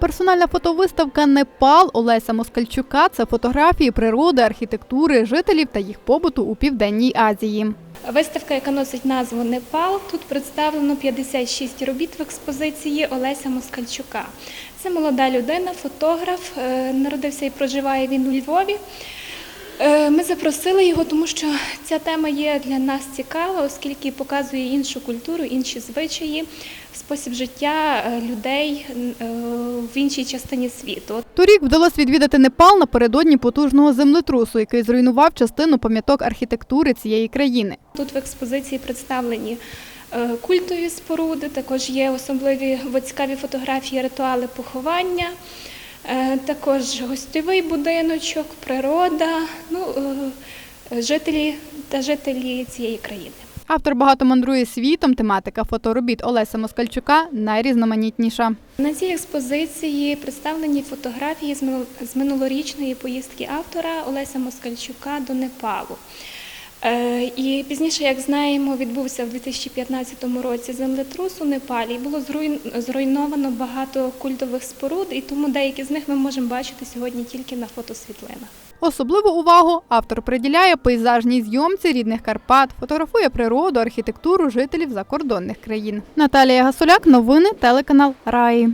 Персональна фотовиставка Непал Олеся Москальчука це фотографії природи, архітектури, жителів та їх побуту у Південній Азії. Виставка, яка носить назву Непал, тут представлено 56 робіт в експозиції Олеся Москальчука. Це молода людина, фотограф, е, народився і проживає він у Львові. Е, Ми запросили його, тому що ця тема є для нас цікава, оскільки показує іншу культуру, інші звичаї, спосіб життя е, людей е, в іншій частині світу. Торік вдалося відвідати Непал напередодні потужного землетрусу, який зруйнував частину пам'яток архітектури цієї країни. Тут в експозиції представлені культові споруди, також є особливі цікаві фотографії, ритуали поховання, також гостьовий будиночок, природа, ну, е, жителі та жителі цієї країни. Автор багато мандрує світом. Тематика фоторобіт Олеся Москальчука найрізноманітніша. На цій експозиції представлені фотографії з минулорічної поїздки автора Олеся Москальчука до Непалу. Е, І пізніше, як знаємо, відбувся в 2015 році землетрус у Непалі. і Було зруйновано багато культових споруд, і тому деякі з них ми можемо бачити сьогодні тільки на фотосвітлинах. Особливу увагу автор приділяє пейзажній зйомці рідних Карпат, фотографує природу, архітектуру жителів закордонних країн. Наталія Гасуляк, новини, телеканал Раї.